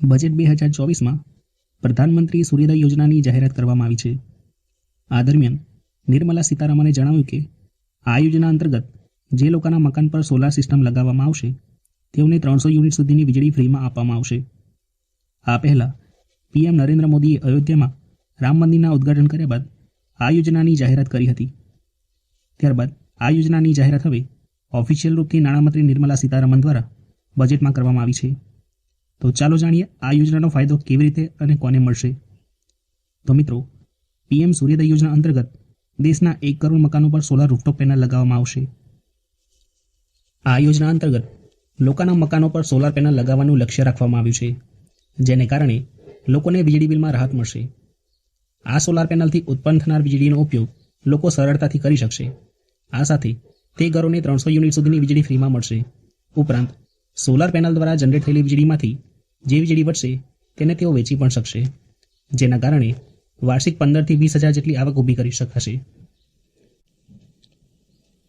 Budget બે હજાર ચોવીસમાં પ્રધાનમંત્રી સૂર્યોદય યોજનાની જાહેરાત કરવામાં આવી છે. આ દરમિયાન નિર્મલા સીતારામને જણાવ્યું કે આ યોજના અંતર્ગત જે લોકોના મકાન પર સોલાર સિસ્ટમ લગાવવામાં આવશે, તેઓને ત્રણસો યુનિટ સુધીની વીજળી ફ્રીમાં આપવામાં આવશે. આ પહેલાં પીએમ નરેન્દ્ર મોદીએ અયોધ્યામાં રામ મંદિરના ઉદ્ઘાટન કર્યા બાદ આ યોજનાની જાહેરાત કરી હતી. ત્યારબાદ આ યોજનાની જાહેરાત હવે ઓફિશિયલ રૂપથી નાણામંત્રી નિર્મલા સીતારામન દ્વારા બજેટમાં કરવામાં આવી છે. તો ચાલો જાણીએ આ યોજનાનો ફાયદો કેવી રીતે અને કોને મળશે. તો મિત્રો, પીએમ સૂર્યોદય યોજના અંતર્ગત દેશના એક કરોડ મકાનો પર સોલાર રૂફટોપ પેનલ લગાવવામાં આવશે. આ યોજના અંતર્ગત લોકોના મકાનો પર સોલાર પેનલ લગાવવાનું લક્ષ્ય રાખવામાં આવ્યું છે. જેને કારણે લોકોને વીજળી બિલમાં રાહત મળશે. આ સોલાર પેનલથી ઉત્પન્ન થનાર વીજળીનો ઉપયોગ લોકો સરળતાથી કરી શકશે. આ સાથે તે ઘરોને ત્રણસો યુનિટ સુધીની વીજળી ફ્રીમાં મળશે. ઉપરાંત સોલાર પેનલ દ્વારા જનરેટ થયેલી વીજળીમાંથી જે વીજળી વધશે તેને તેઓ વેચી પણ શકશે, જેના કારણે વાર્ષિક પંદરથી વીસ હજાર જેટલી આવક ઊભી કરી શકાશે.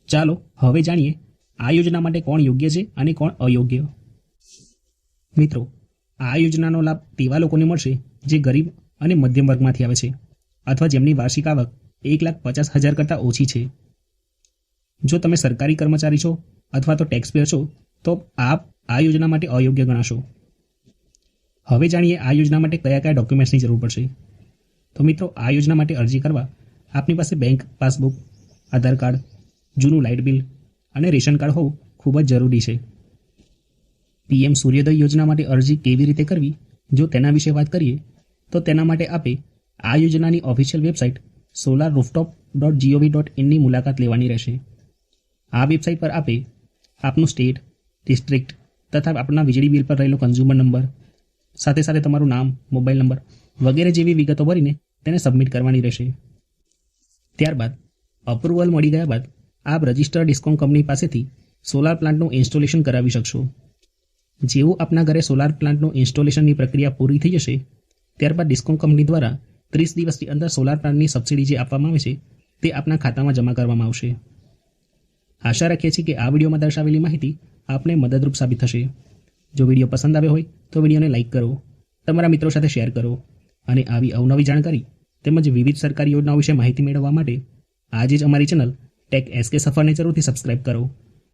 ચાલો, હવે જાણીએ આ યોજના માટે કોણ યોગ્ય છે અને કોણ અયોગ્ય? મિત્રો આ યોજનાનો લાભ તેવા લોકોને મળશે જે ગરીબ અને મધ્યમ વર્ગમાંથી આવે છે અથવા જેમની વાર્ષિક આવક એક લાખ પચાસ હજાર કરતાં ઓછી છે. જો તમે સરકારી કર્મચારી છો અથવા તો ટેક્સ પેયર છો, તો આપ આ યોજના માટે અયોગ્ય ગણાશો. હવે જાણીએ આ યોજના માટે કયા કયા ડોક્યુમેન્ટ્સની જરૂર પડશે. તો મિત્રો, આ યોજના માટે અરજી કરવા આપની પાસે બેંક પાસબુક આધાર કાર્ડ, જૂનું લાઇટ બિલ અને રેશન કાર્ડ હોવું ખૂબ જ જરૂરી છે. પીએમ સૂર્યોદય યોજના માટે અરજી કેવી રીતે કરવી? જો તેના વિશે વાત કરીએ, તો તેના માટે આપે આ યોજનાની official website solar rooftop dot G O V dot ઇનની મુલાકાત લેવાની રહેશે. આ વેબસાઇટ પર આપે આપનું સ્ટેટ ડિસ્ટ્રિક્ટ તથા આપના વીજળી બિલ પર રહેલો કન્ઝ્યુમર નંબર સાથે સાથે તમારું નામ મોબાઈલ નંબર વગેરે જેવી વિગતો ભરીને તેને સબમિટ કરવાની રહેશે. ત્યારબાદ અપ્રુવલ મળી ગયા બાદ આપ રજિસ્ટર્ડ ડિસ્કોમ કંપની પાસેથી સોલાર પ્લાન્ટનું ઇન્સ્ટોલેશન કરાવી શકશો. જેવું આપના ઘરે સોલાર પ્લાન્ટનું ઇન્સ્ટોલેશનની પ્રક્રિયા પૂરી થઈ જશે, ત્યારબાદ ડિસ્કોમ કંપની દ્વારા ત્રીસ દિવસની અંદર સોલાર પ્લાન્ટની સબસિડી જે આપવામાં આવે છે, તે આપના ખાતામાં જમા કરવામાં આવશે. આશા રાખીએ છીએ કે આ વિડીયોમાં દર્શાવેલી માહિતી આપને મદદરૂપ સાબિત થશે. જો વીડિયો પસંદ આવ્યો હોય તો વિડીયોને લાઇક કરો, તમારા મિત્રો સાથે શેર કરો, અને આવી અવનવી જાણકારી તેમજ વિવિધ સરકારી યોજનાઓ વિશે માહિતી મેળવવા માટે આજે જ અમારી ચેનલ ટેક એસકે સફરને જરૂરથી સબસ્ક્રાઇબ કરો.